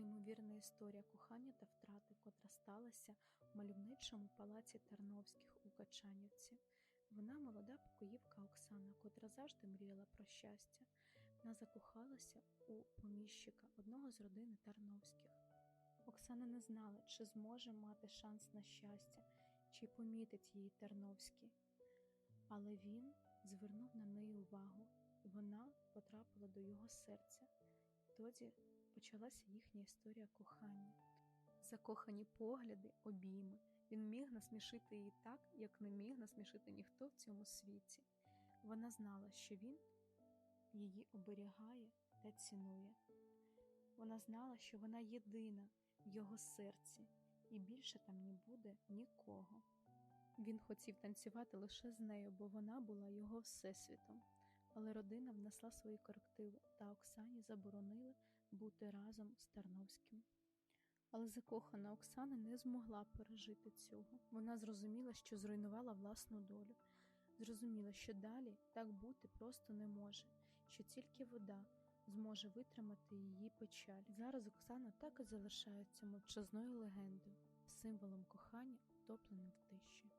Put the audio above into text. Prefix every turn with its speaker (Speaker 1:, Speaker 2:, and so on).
Speaker 1: неймовірна історія кохання та втрати, котра сталася в мальовничому палаці Тарновських у Качанівці. Вона молода покоївка Оксана, котра завжди мріяла про щастя. Вона закохалася у поміщика одного з родини Тарновських. Оксана не знала, чи зможе мати шанс на щастя, чи помітить її Тарновський. Але він звернув на неї увагу, і вона потрапила до його серця. Тоді почалася їхня історія кохання. Закохані погляди, обійми. Він міг насмішити її так, як не міг насмішити ніхто в цьому світі. Вона знала, що він її оберігає та цінує. Вона знала, що вона єдина в його серці, і більше там не буде нікого. Він хотів танцювати лише з нею, бо вона була його всесвітом. Але родина внесла свої корективи, та Оксані заборонили бути разом з Тарновським. Але закохана Оксана не змогла пережити цього. Вона зрозуміла, що зруйнувала власну долю, зрозуміла, що далі так бути просто не може, що тільки вода зможе витримати її печаль. Зараз Оксана так і залишається мовчазною легендою, символом кохання, утопленим в тиші.